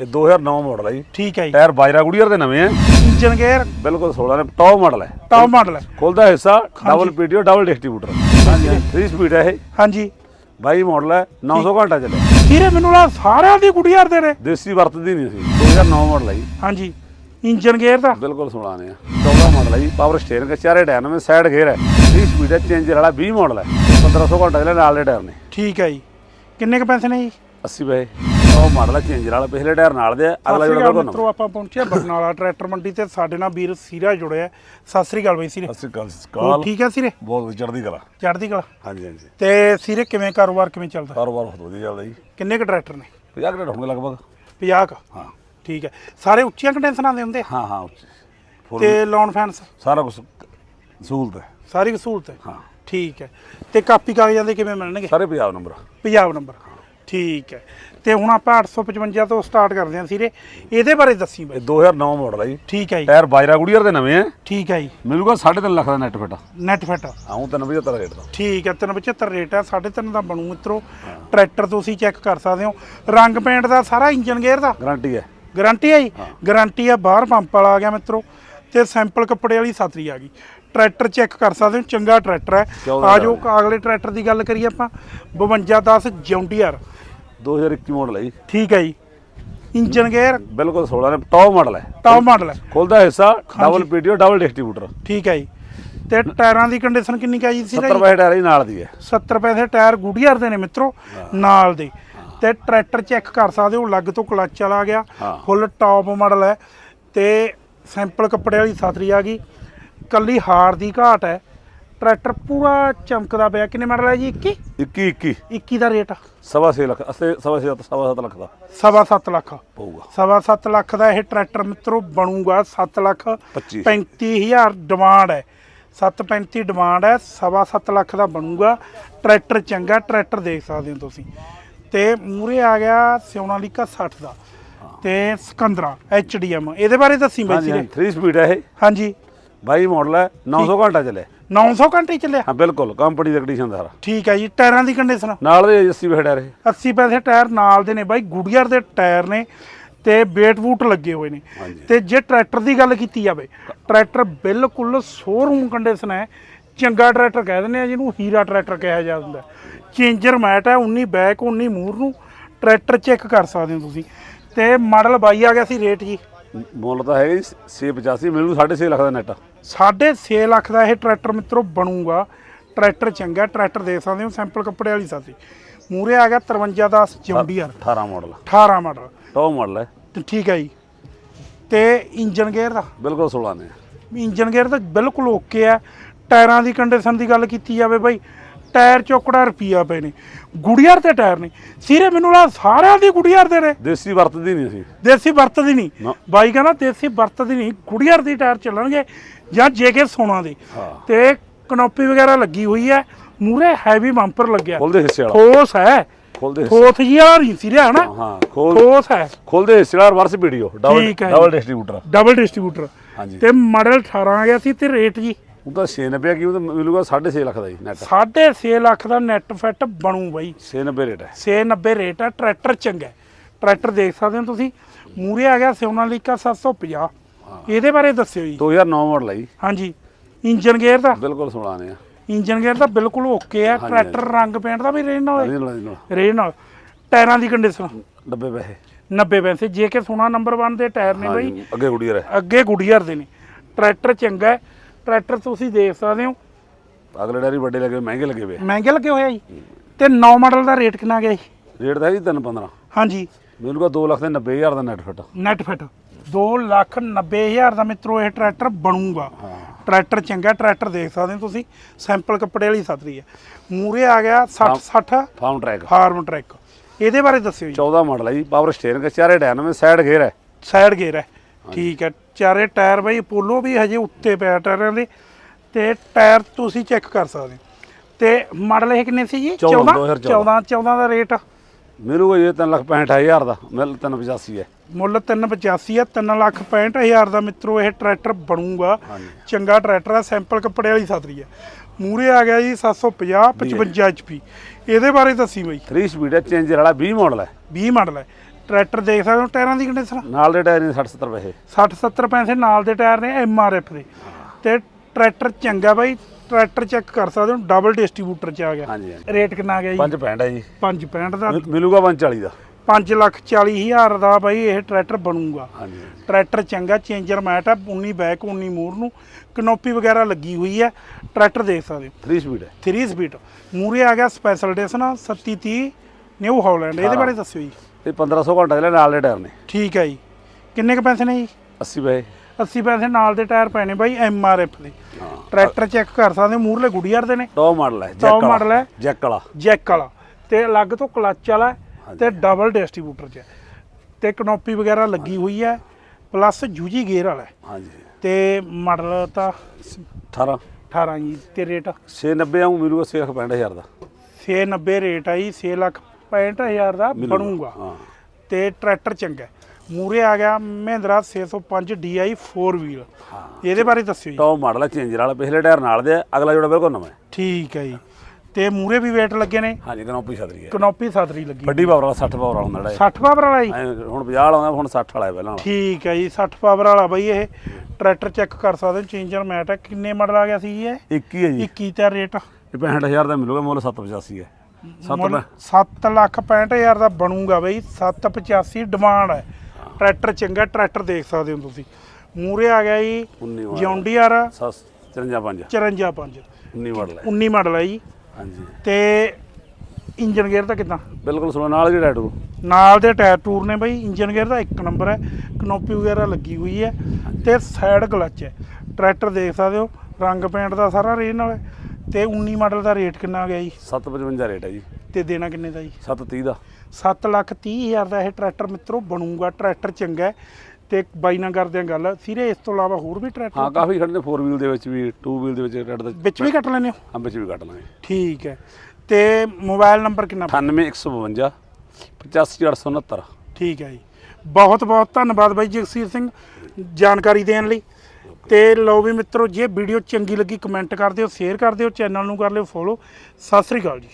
ਇਹ 2009 ਮਾਡਲ ਹੈ ਜੀ। ਠੀਕ ਹੈ ਜੀ। ਟਾਇਰ ਬਾਜਰਾ ਗੁੜੀਅਰ ਦੇ ਨਵੇਂ ਆ। Engine gear? ਬਿਲਕੁਲ 16 ਨੇ ਟੌਪ ਮਾਡਲ ਹੈ ਟੌਪ ਮਾਡਲ ਹੈ ਖੁੱਲਦਾ ਹਿੱਸਾ ਡਬਲ ਪੀਟੀਓ ਡਬਲ ਡਿਸਟ੍ਰੀਬਿਊਟਰ ਹਾਂਜੀ। 3 ਸਪੀਡ ਹੈ ਇਹ। ਹਾਂਜੀ। 22 ਮਾਡਲ ਹੈ 900 ਘੰਟਾ ਚੱਲਿਆ। ਵੀਰੇ ਮੈਨੂੰ ਲਾ ਸਾਰਿਆਂ ਦੀ ਗੁੜੀਆਰ ਦੇ ਨੇ। ਦੇਸੀ ਵਰਤਦੀ ਨਹੀਂ ਸੀ। 2009 ਮਾਡਲ ਹੈ ਜੀ। ਹਾਂਜੀ। ਇੰਜਨ ਗੇਅਰ ਦਾ? ਬਿਲਕੁਲ 16 ਨੇ 14 ਮਾਡਲ ਹੈ ਜੀ। ਪਾਵਰ ਸਟੀਅਰਿੰਗ ਚਾਰੇ ਡਾਇਨਾਮਿਕ ਸਾਈਡ ਗੇਅਰ ਹੈ 3 ਸਪੀਡ ਹੈ ਚੇਂਜਰ ਵਾਲਾ 20 ਮਾਡਲ ਹੈ 1500 ਘੰਟਾ ਚੱਲਿਆ ਨਾਲ ਦੇ ਟਾਇਰ ਨੇ। ਠੀਕ ਹੈ ਜੀ। ਕਿੰਨੇ ਕ ਪੈਸੇ ਨੇ ਜੀ? 80 ਪਏ। ਉਹ ਮਾਡਲ ਚੇਂਜਰ ਵਾਲਾ ਪਿਛਲੇ ਟਾਇਰ ਨਾਲ ਦੇ ਆ, ਅਗਲਾ ਜਿਹੜਾ ਬਿਲਕੁਲ ਮਿੱਤਰੋ ਆਪਾਂ ਪਹੁੰਚੇ ਹਾਂ ਬਰਨਾਲਾ ਟਰੈਕਟਰ ਮੰਡੀ ਤੇ। ਸਾਡੇ ਨਾਲ ਵੀਰ ਸੀਰਾ ਜੁੜਿਆ ਸਤਿ ਸ੍ਰੀ ਅਕਾਲ ਬਈ ਸੀਰੇ। ਸਤਿ ਸ਼੍ਰੀ ਹੋਰ ਠੀਕ ਹੈ ਸੀਰੇ? ਬਹੁਤ ਚੜ੍ਹਦੀ ਕਲਾ। ਚੜ੍ਹਦੀ ਕਲਾ। ਹਾਂਜੀ ਹਾਂਜੀ। ਤੇ ਸੀਰੇ ਕਿਵੇਂ ਕਾਰੋਬਾਰ ਕਿਵੇਂ ਚੱਲਦਾ? ਕਾਰੋਬਾਰ ਬਹੁਤ ਵਧੀਆ ਚੱਲਦਾ ਜੀ। ਕਿੰਨੇ ਕ ਟਰੈਕਟਰ ਨੇ? 50 ਘੰਟੇ ਹੋਣਗੇ ਲਗਭਗ। 50 ਕ? ਹਾਂ। ਠੀਕ ਹੈ ਸਾਰੇ ਉੱਚੀਆਂ ਕੰਡੈਂਸਰਾਂ ਦੇ ਹੁੰਦੇ ਆ? ਹਾਂ ਹਾਂ ਫੁੱਲ ਤੇ ਲੋਨ ਫੈਂਸ ਸਾਰਾ ਕੁਝ ਸਹੂਲਤ ਹੈ। ਸਾਰੀ ਕੁ ਸਹੂਲਤ ਹੈ? ਹਾਂ। ਠੀਕ ਹੈ। ਤੇ ਕਾਪੀ ਕਾਗਜ਼ਾਂ ਦੇ ਕਿਵੇਂ ਮਿਲਣਗੇ? ਸਾਰੇ ਪੰਜਾਬ ਨੰਬਰ ਪੰਜਾਬ ਨੰਬਰ। ਠੀਕ ਹੈ। ਤੇ ਹੁਣ ਆਪਾਂ 855 ਤੋਂ ਸਟਾਰਟ ਕਰਦੇ ਹਾਂ ਸੀਰੇ। ਇਹਦੇ ਬਾਰੇ ਦੱਸੀ ਇਹ ਬਈ 2009 ਮਾਡਲ ਹੈ ਜੀ। ਠੀਕ ਹੈ ਜੀ। ਟਾਇਰ ਬਾਜਰਾ ਗੁੜੀਅਰ ਦੇ ਨਵੇਂ ਆ। ਠੀਕ ਹੈ ਜੀ। ਮਿਲੂਗਾ 3.5 ਲੱਖ ਦਾ ਨੈਟ ਫਿੱਟ ਨੈਟ ਫਿੱਟ ਆਉਂ ਤਾਂ 75 ਰੇਟ ਦਾ। ਠੀਕ ਹੈ 375 ਰੇਟ ਹੈ 3.5 ਦਾ ਬਣੂ ਮਿੱਤਰੋ। ਟਰੈਕਟਰ ਤੁਸੀਂ ਚੈੱਕ ਕਰ ਸਕਦੇ ਹੋ। ਰੰਗ ਪੇਂਟ ਦਾ ਸਾਰਾ ਇੰਜਨ ਗੇਅਰ ਦਾ। ਗਾਰੰਟੀ ਹੈ। ਗਾਰੰਟੀ ਹੈ ਜੀ? ਗਾਰੰਟੀ ਹੈ ਬਾਹਰ ਪੰਪ ਵਾਲਾ ਆ ਗਿਆ ਮਿੱਤਰੋ। ਤੇ ਸੈਂਪਲ ਕੱਪੜੇ ਵਾਲੀ ਸਾਤਰੀ ਆ ਗਈ। ਟਰੈਕਟਰ ਚੈੱਕ ਕਰ ਸਕਦੇ ਹੋ ਚੰਗਾ ਟਰੈਕਟਰ ਹੈ। ਆ ਜੋ ਅਗਲੇ ਟਰੈਕਟਰ ਦੀ ਗੱਲ ਕਰੀਏ ਆਪਾਂ। 5210 ਜੌਂਡੀਅਰ। 2021 ਮਾਡਲ ਹੈ ਜੀ। ਠੀਕ ਹੈ ਜੀ। Engine gear. ਬਿਲਕੁਲ 16 ਨੇ ਟੌਪ ਮਾਡਲ ਹੈ। ਟੌਪ ਮਾਡਲ ਹੈ। ਖੁੱਲਦਾ ਹਿੱਸਾ ਡਬਲ ਪੀਟੀਓ ਡਬਲ ਡਿਸਟ੍ਰੀਬਿਊਟਰ ਠੀਕ ਹੈ ਜੀ। ਤੇ ਟਾਇਰਾਂ ਦੀ ਕੰਡੀਸ਼ਨ ਕਿੰਨੀ ਕਾ ਜੀ ਸੀ 70 ਪੈਸੇ ਟਾਇਰ ਹੀ ਨਾਲ ਦੀ ਹੈ। 70 ਪੈਸੇ ਟਾਇਰ ਗੁੱਡੀਅਰ ਦੇ ਨੇ ਮਿੱਤਰੋ ਨਾਲ ਦੇ। ਤੇ ਟਰੈਕਟਰ ਚੈੱਕ ਕਰ ਸਕਦੇ ਹੋ ਲੱਗ ਤੋਂ ਕਲੱਚ ਆ ਗਿਆ। ਫੁੱਲ ਟੌਪ ਮਾਡਲ ਹੈ। ਤੇ ਸੈਂਪਲ ਕੱਪੜੇ ਵਾਲੀ ਸਾਤਰੀ ਆ ਗਈ। ਕੱਲੀ ਹਾਰ ਦੀ ਘਾਟ ਹੈ। ਟਰੈਕਟਰ ਪੂਰਾ ਚਮਕਦਾ ਪਿਆ। ਕਿੰਨੇ ਮਾਡਲ ਹੈ ਜੀ? 21 21 21 21 ਦਾ ਰੇਟ ਸਵਾ ਛੇ ਲੱਖ ਅਸੇ ਸਵਾ ਛੇ ਸਵਾ ਸੱਤ ਲੱਖ ਦਾ। ਸਵਾ ਸੱਤ ਲੱਖ। ਪਊਗਾ। ਸਵਾ ਸੱਤ ਲੱਖ ਦਾ ਇਹ ਟਰੈਕਟਰ ਮਿੱਤਰੋ ਬਣੂਗਾ। 7 ਲੱਖ 25 35000 ਡਿਮਾਂਡ ਹੈ। 735 ਡਿਮਾਂਡ ਹੈ। ਸਵਾ ਸੱਤ ਲੱਖ ਦਾ ਬਣੂਗਾ। ਟਰੈਕਟਰ ਚੰਗਾ ਟਰੈਕਟਰ ਦੇਖ ਸਕਦੇ ਹੋ ਤੁਸੀਂ। ਤੇ ਮੂਰੇ ਆ ਗਿਆ ਸਿਓਨਾਲੀਕਾ 60 ਦਾ। ਤੇ ਸਿਕੰਦਰਾ ਐਚਡੀਐਮ ਇਹਦੇ ਬਾਰੇ ਦੱਸੀ ਬਾਈ ਜੀ। 3 ਸਪੀਡ ਹੈ ਇਹ। ਹਾਂਜੀ। 22 ਮਾਡਲ ਹੈ 900 ਘੰਟਾ ਚੱਲਿਆ। 900 ਘੰਟੇ ਹੀ ਚੱਲਿਆ। ਹਾਂ ਬਿਲਕੁਲ ਕੰਪਨੀ ਦਾ ਕੰਡੀਸ਼ਨ ਦਾ ਸਾਰਾ ਠੀਕ ਹੈ ਜੀ ਟਾਇਰਾਂ ਦੀ ਕੰਡੀਸ਼ਨ ਨਾਲ ਦੇ 80 ਪੈਸੇ ਟਾਇਰ ਇਹ 80 ਪੈਸੇ ਟਾਇਰ ਨਾਲ ਦੇ ਨੇ ਬਾਈ ਗੁੱਡੀਅਰ ਦੇ ਟਾਇਰ ਨੇ ਤੇ ਬੇਟ ਬੂਟ ਲੱਗੇ ਹੋਏ ਨੇ। ਤੇ ਜੇ ਟਰੈਕਟਰ ਦੀ ਗੱਲ ਕੀਤੀ ਜਾਵੇ ਟਰੈਕਟਰ ਬਿਲਕੁਲ ਸ਼ੋਰੂਮ ਕੰਡੀਸ਼ਨ ਹੈ। ਚੰਗਾ ਟਰੈਕਟਰ ਕਹਿ ਦਿੰਦੇ ਆ ਜਿਹਨੂੰ ਹੀਰਾ ਟਰੈਕਟਰ ਕਿਹਾ ਜਾਂਦਾ ਚੇਂਜਰ ਮੈਟ ਹੈ 19 ਬੈਕ 19 ਮੂਰ ਨੂੰ ਟਰੈਕਟਰ ਚੈੱਕ ਕਰ ਸਕਦੇ ਹੋ ਤੁਸੀਂ। ਤੇ ਮਾਡਲ 22 ਆ ਗਿਆ ਸੀ ਰੇਟ ਜੀ। ਮੁੱਲ ਤਾਂ ਹੈਗਾ ਜੀ 685 ਮਿਲੂ 6.5 ਲੱਖ ਦਾ ਨੈਟ 6.5 ਲੱਖ ਦਾ ਇਹ ਟਰੈਕਟਰ ਮਿੱਤਰੋ ਬਣੂਗਾ। ਟਰੈਕਟਰ ਚੰਗਾ ਟਰੈਕਟਰ ਦੇਖ ਸਕਦੇ ਹੋ ਸੈਂਪਲ ਕੱਪੜੇ ਵਾਲੀ ਸਾਥੀ ਮੂਰੇ ਆ ਗਿਆ 5310 John Deere 18 model 18 model top model ਹੈ। ਤੇ ਠੀਕ ਹੈ ਜੀ। ਤੇ ਇੰਜਨ ਗੇਅਰ ਦਾ? ਬਿਲਕੁਲ 16 ਨੇ ਇੰਜਨ ਗੇਅਰ ਤਾਂ ਬਿਲਕੁਲ ਓਕੇ ਹੈ। ਟਾਇਰਾਂ ਦੀ ਕੰਡੀਸ਼ਨ ਦੀ ਗੱਲ ਕੀਤੀ ਜਾਵੇ ਬਾਈ ਟਾਇਰ ਚੌਕੜਾ ਰੁਪਈਆ ਪਏ ਨੇ। ਗੁੜੀਆਰ ਤੇ ਟਾਇਰ ਨੇ। ਸਿਰੇ ਮੈਨੂੰ ਲਾ ਸਾਰਿਆਂ ਦੀ ਗੁੜੀਆਰ ਦੇ ਨੇ। ਦੇਸੀ ਵਰਤਦੀ ਨਹੀਂ ਸੀ ਦੇਸੀ ਵਰਤਦੀ ਨਹੀਂ। ਬਾਈ ਕਹਿੰਦਾ ਦੇਸੀ ਵਰਤਦੀ ਨਹੀਂ ਗੁੜੀਆਰ ਦੀ ਟਾਇਰ ਚੱਲਣਗੇ। ਜਾਂ ਜੇਕੇ ਸੋਨਾ ਦੇ। ਹਾਂ। ਤੇ ਕਨੋਪੀ ਵਗੈਰਾ ਲੱਗੀ ਹੋਈ ਹੈ। ਮੂਰੇ ਹੈਵੀ ਬੰਪਰ ਲੱਗਿਆ। ਖੋਲਦੇ ਹਿੱਸੇ ਵਾਲਾ। ਠੋਸ ਹੈ। ਖੋਲਦੇ ਠੋਸ ਜੀ ਵਾਲਾ ਨਹੀਂ ਸਿਰਿਆ ਹਨਾ? ਹਾਂ ਖੋਲ ਠੋਸ ਹੈ। ਖੋਲਦੇ ਹਿੱਸੇ ਵਾਲਾ ਰਿਵਰਸ ਵੀਡੀਓ ਡਬਲ ਹੈ। ਡਬਲ ਡਿਸਟ੍ਰੀਬਿਊਟਰ ਡਬਲ ਡਿਸਟ੍ਰੀਬਿਊਟਰ ਹਾਂਜੀ। ਤੇ ਮਾਡਲ 18 ਆ ਗਿਆ ਸੀ ਤੇ ਰੇਟ ਜੀ ਉਹ ਤਾਂ 690 ਕੀ ਉਹ ਮਿਲੂਗਾ 6.5 ਲੱਖ ਦਾ ਜੀ ਨੈਟ 6.5 ਲੱਖ ਦਾ ਨੈਟ ਫਿੱਟ ਬਣੂ ਬਾਈ। 690 ਰੇਟ ਹੈ। 690 ਰੇਟ ਆ ਟਰੈਕਟਰ ਚੰਗਾ ਹੈ। ਟਰੈਕਟਰ ਦੇਖ ਸਕਦੇ ਹੋ ਤੁਸੀਂ। ਮੂਰੇ ਆ ਗਿਆ ਸੋਨਾਲੀਕਾ 750 ਇਹਦੇ ਬਾਰੇ ਦੱਸਿਓ ਜੀ। 2009 ਮਾਡਲ ਹੈ ਜੀ। ਹਾਂਜੀ। ਇੰਜਨ ਗੇਅਰ ਦਾ? ਬਿਲਕੁਲ 16 ਨੇ ਆ। ਇੰਜਨ ਗੇਅਰ ਤਾਂ ਬਿਲਕੁਲ ਓਕੇ ਹੈ ਟਰੈਕਟਰ ਰੰਗ ਪੇਂਟ ਦਾ ਵੀ ਰੇਨ ਨਾਲ ਰੇਨ ਨਾਲ ਟਾਇਰਾਂ ਦੀ ਕੰਡੀਸ਼ਨ ਡੱਬੇ ਪੈਸੇ। 90 ਪੈਸੇ। ਜੇ ਕਿ ਸੋਨਾ ਨੰਬਰ 1 ਦੇ ਟਾਇਰ ਨੇ ਬਾਈ। ਹਾਂਜੀ ਅੱਗੇ ਗੁੜੀਆ ਹੈ ਅੱਗੇ ਗੁੱਡੀਅਰ ਦੇ ਨੇ। ਟਰੈਕਟਰ ਚੰਗਾ ਹੈ। ਟਰੈਕਟਰ ਤੁਸੀਂ ਦੇਖ ਸਕਦੇ ਹੋ। ਅਗਲੇ ਡੈਰੀ ਵੱਡੇ ਲੱਗੇ ਮਹਿੰਗੇ ਲੱਗੇ ਵੇ ਮਹਿੰਗੇ ਲੱਗੇ ਹੋਇਆ ਜੀ। ਤੇ 9 ਮਾਡਲ ਦਾ ਰੇਟ ਕਿੰਨਾ ਗਿਆ ਜੀ? ਰੇਟ ਹੈ ਜੀ 315 ਹਾਂਜੀ। ਮਿਲੂਗਾ 2 ਲੱਖ ਤੇ 90000 ਦਾ net fit net fit 2 lakh 90 ਹਜ਼ਾਰ ਦਾ ਮਿੱਤਰੋ ਇਹ ਟਰੈਕਟਰ ਬਣੂਗਾ। ਟਰੈਕਟਰ ਚੰਗਾ ਟਰੈਕਟਰ ਦੇਖ ਸਕਦੇ ਹੋ ਤੁਸੀਂ। ਸੈਂਪਲ ਕੱਪੜੇ ਵਾਲੀ ਸਤਰੀ ਹੈ। ਮੂਰੇ ਆ ਗਿਆ 60 60 ਫਾਰਮ ਟਰੈਕ ਫਾਰਮ ਟਰੈਕ ਇਹਦੇ ਬਾਰੇ ਦੱਸਿਓ ਜੀ। 14 ਮਾਡਲ ਹੈ ਜੀ। ਪਾਵਰ ਸਟੀਅਰਿੰਗ ਚਾਰੇ ਡਾਇਨਾਮਿਕ ਸਾਈਡ ਗੇਅਰ ਹੈ। ਸਾਈਡ ਗੇਅਰ ਹੈ। ਠੀਕ ਹੈ। ਚਾਰੇ ਟਾਇਰ ਬਈ ਪੋਲੋ ਵੀ ਹਜੇ ਉੱਤੇ ਪਿਆ ਟਾਇਰਾਂ ਦੇ। ਤੇ ਟਾਇਰ ਤੁਸੀਂ ਚੈੱਕ ਕਰ ਸਕਦੇ ਹੋ। ਤੇ ਮਾਡਲ ਇਹ ਕਿੰਨੇ ਸੀ ਜੀ? 14, 14 14 ਦਾ ਰੇਟ ਮਿਲੂਗਾ ਜੀ 3 ਲੱਖ 65000 ਦਾ ਮਿਲ 385 ਹੈ। ਮੁੱਲ 385 ਹੈ 3 ਲੱਖ 65000 ਦਾ ਮਿੱਤਰੋ ਇਹ ਟਰੈਕਟਰ ਬਣੂਗਾ। ਚੰਗਾ ਟਰੈਕਟਰ ਹੈ ਸੈਂਪਲ ਕੱਪੜੇ ਵਾਲੀ ਸਤਰੀ ਹੈ। ਮੂਰੇ ਆ ਗਿਆ ਜੀ 750 55 HP ਇਹਦੇ ਬਾਰੇ ਦੱਸੀ ਬਈ। 3 ਸਪੀਡ ਹੈ ਚੇਂਜਰ ਵਾਲਾ 20 ਮਾਡਲ ਹੈ। 20 ਮਾਡਲ ਹੈ। ਟਰੈਕਟਰ ਦੇਖ ਸਕਦੇ ਹੋ ਟਾਇਰਾਂ ਦੀ ਕੰਡੀਸ਼ਨ ਨਾਲ ਦੇ ਟਾਇਰ ਨੇ 60 70 ਪੈਸੇ 60 70 ਪੈਸੇ ਨਾਲ ਦੇ ਟਾਇਰ ਨੇ ਐਮ ਆਰ ਐਫ ਦੇ। ਤੇ ਟਰੈਕਟਰ ਚੰਗਾ ਬਾਈ ਟਰੈਕਟਰ ਚੈੱਕ ਕਰ ਸਕਦੇ ਹੋ ਡਬਲ ਡਿਸਟ੍ਰੀਬਿਊਟਰ ਚ ਆ ਗਿਆ। ਹਾਂਜੀ ਹਾਂਜੀ। ਰੇਟ ਕਿੰਨਾ ਆ ਗਿਆ ਜੀ? 5 ਪੈਂਟ ਹੈ ਜੀ। 565 ਦਾ। ਮਿਲੂਗਾ 540 ਦਾ। 5 ਲੱਖ 40 ਹਜ਼ਾਰ ਦਾ ਬਾਈ ਇਹ ਟਰੈਕਟਰ ਬਣੂਗਾ। ਹਾਂਜੀ ਟਰੈਕਟਰ ਚੰਗਾ ਚੇਂਜਰ ਮੈਟ ਆ 19 ਬੈਕ 19 ਮੂਰ ਨੂੰ। ਕਨੋਪੀ ਵਗੈਰਾ ਲੱਗੀ ਹੋਈ ਹੈ। ਟਰੈਕਟਰ ਦੇਖ ਸਕਦੇ ਹੋ। 3 ਸਪੀਡ ਹੈ। 3 ਸਪੀਡ ਮੂਰੇ ਆ ਗਿਆ ਸਪੈਸ਼ਲ ਡਿਸਨ 3730 ਨਿਊ ਹਾਲੈਂਡ ਇਹਦੇ ਬਾਰੇ ਦੱਸਿਓ ਜੀ। ਇਹ 1500 ਘੰਟਾ ਦੇ ਨਾਲ ਦੇ ਟਾਇਰ ਨੇ। ਠੀਕ ਹੈ ਜੀ। ਕਿੰਨੇ ਕ ਪੈਸੇ ਨੇ ਜੀ? 80 ਪੈਸੇ 80 ਪੈਸੇ ਨਾਲ ਦੇ ਟਾਇਰ ਨੇ ਬਾਈ ਐਮ ਆਰ ਐਫ ਦੇ। ਟਰੈਕਟਰ ਚੈੱਕ ਕਰ ਸਕਦੇ ਹੋ ਗੁੱਡੀਅਰ ਦੇ ਨੇ। ਟੌਪ ਮਾਡਲ ਹੈ Top model ਹੈ। ਜੈਕ ਵਾਲਾ। ਜੈਕ ਵਾਲਾ। ਤੇ ਅਲੱਗ ਤੋਂ ਕਲੱਚ ਵਾਲਾ ਤੇ ਡਬਲ ਡਿਸਟ੍ਰੀਬਿਊਟਰ ਚ। ਤੇ ਕਨੋਪੀ ਵਗੈਰਾ ਲੱਗੀ ਹੋਈ ਹੈ ਪਲੱਸ ਜੂਜੀ ਗੇਅਰ ਵਾਲਾ। ਹਾਂਜੀ। ਤੇ ਮਾਡਲ ਤਾਂ 18 18 ਜੀ ਤੇ ਰੇਟ 690 ਆਉਂ ਮਿਲੂਗਾ 65000 ਦਾ। 690 ਰੇਟ ਆਈ 6 ਲੱਖ 65000 ਦਾ। ਬਣੂਗਾ। ਤੇ ਟਰੈਕਟਰ ਚੰਗਾ ਮੂਰੇ ਆ ਗਿਆ ਮਹਿੰਦਰਾ 605 DI 4 ਵੀਲ। ਹਾਂ। ਇਹਦੇ ਬਾਰੇ ਦੱਸਿਓ ਜੀ। ਟੌਪ ਮਾਡਲ ਹੈ ਚੇਂਜਰ ਵਾਲਾ ਪਿਛਲੇ ਟਾਇਰ ਨਾਲ ਦੇ ਆ, ਅਗਲਾ ਜੋੜਾ ਬਿਲਕੁਲ ਨਵਾਂ ਹੈ। ਠੀਕ ਹੈ ਜੀ। ਤੇ ਮੂਰੇ ਵੀ ਵੇਟ ਲੱਗੇ ਨੇ। ਹਾਂਜੀ ਕਨੋਪੀ ਛਤਰੀ ਹੈ। ਕਨੋਪੀ ਸਾਦਰੀ ਲੱਗੀ ਵੱਡੀ ਪਾਵਰ ਵਾਲਾ 60 ਪਾਵਰ ਵਾਲਾ ਹੁੰਦਾ ਜਿਹੜਾ 60 ਪਾਵਰ ਵਾਲਾ ਜੀ। ਇਹ। ਐਂ ਹੁਣ 50 ਵਾਲਾ ਆਉਂਦਾ ਹੁਣ 60 ਵਾਲਾ ਹੈ ਪਹਿਲਾਂ ਵਾਲਾ। ਠੀਕ ਹੈ ਜੀ 60 ਪਾਵਰ ਵਾਲਾ ਬਈ ਇਹ ਟਰੈਕਟਰ ਚੈੱਕ ਕਰ ਸਕਦੇ ਹੋ ਚੇਂਜਰ ਮੈਟ ਹੈ। ਕਿੰਨੇ ਮਾਡਲ ਆ ਗਿਆ ਸੀ ਜੀ ਇਹ? 21 ਹੈ ਜੀ। 21 ਤੇ ਰੇਟ ਇਹ 65000 ਦਾ ਮਿਲੂਗਾ ਮੁੱਲ 785 ਹੈ। 7 7 ਲੱਖ 65000 ਦਾ ਬਣੂਗਾ ਬਈ। 785 ਡਿਮਾਂਡ ਹੈ। ਟਰੈਕਟਰ ਚੰਗਾ ਟਰੈਕਟਰ ਦੇਖ ਸਕਦੇ ਹੋ ਤੁਸੀਂ। ਮੂਰੇ ਆ ਗਿਆ ਜੀ 19 ਵਾਲਾ। ਜੌਂਡੀਆਰ 54 5 545 19 ਮਾਡਲ ਹੈ 19 ਮਾਡਲ ਹੈ ਜੀ। ਹਾਂਜੀ। ਤੇ ਇੰਜਨ ਗੇਅਰ ਦਾ ਕਿਦਾਂ? ਬਿਲਕੁਲ ਸੁਣੋ ਨਾਲ ਦੀ ਟੈਟੂ ਨਾਲ ਦੇ ਟਾਇਰ ਟੂਰ ਨੇ ਬਈ। ਇੰਜਨ ਗੇਅਰ ਦਾ ਇੱਕ ਨੰਬਰ ਹੈ। ਕਨੋਪੀ ਵਗੈਰਾ ਲੱਗੀ ਹੋਈ ਹੈ। ਤੇ ਸਾਈਡ ਕਲਚ ਹੈ। ਟਰੈਕਟਰ ਦੇਖ ਸਕਦੇ ਹੋ। ਰੰਗ ਪੇਂਟ ਦਾ ਸਾਰਾ ਰੇਨ ਨਾਲ ਤੇ 19 ਮਾਡਲ ਦਾ ਰੇਟ ਕਿੰਨਾ ਆ ਗਿਆ ਜੀ? 755 ਰੇਟ ਹੈ ਜੀ। ਤੇ ਦੇਣਾ ਕਿੰਨੇ ਦਾ ਜੀ? 730 ਦਾ। 7 ਲੱਖ 30 ਹਜ਼ਾਰ ਦਾ ਇਹ ਟਰੈਕਟਰ ਮਿੱਤਰੋ ਬਣੂਗਾ ਟਰੈਕਟਰ ਚੰਗਾ ਹੈ। ਤੇ ਬਾਈ ਨਾਲ ਕਰਦੇ ਆ ਗੱਲ। ਸਿਰੇ ਇਸ ਤੋਂ ਇਲਾਵਾ ਹੋਰ ਵੀ ਹਾਂ ਟਰੈਕਟਰ ਕਾਫੀ ਖੜੇ ਨੇ 4 ਵੀਲ ਦੇ ਵਿੱਚ ਵੀ 2 ਵੀਲ ਦੇ ਵਿੱਚ ਰੈਡ ਦਾ ਵਿੱਚ ਵੀ ਕੱਟ ਲੈਂਦੇ ਹੋ? ਹਾਂ ਵਿੱਚ ਵੀ ਕੱਟ ਲਾਂਗੇ। ਠੀਕ ਹੈ। ਤੇ ਮੋਬਾਈਲ ਨੰਬਰ ਕਿੰਨਾ? 98152 85869 ਠੀਕ ਹੈ ਜੀ। ਬਹੁਤ ਬਹੁਤ ਧੰਨਵਾਦ ਬਾਈ ਜਗਸੀਰ ਸਿੰਘ ਜਾਣਕਾਰੀ ਦੇਣ ਲਈ। ਤੇ ਲਓ ਵੀ ਮਿੱਤਰੋ ਜੇ ਵੀਡੀਓ ਚੰਗੀ ਲੱਗੀ ਕਮੈਂਟ ਕਰ ਦਿਓ ਸ਼ੇਅਰ ਕਰ ਦਿਓ ਚੈਨਲ ਨੂੰ ਕਰ ਲਿਓ ਫੋਲੋ ਸਤਿ ਸ੍ਰੀ ਅਕਾਲ ਜੀ।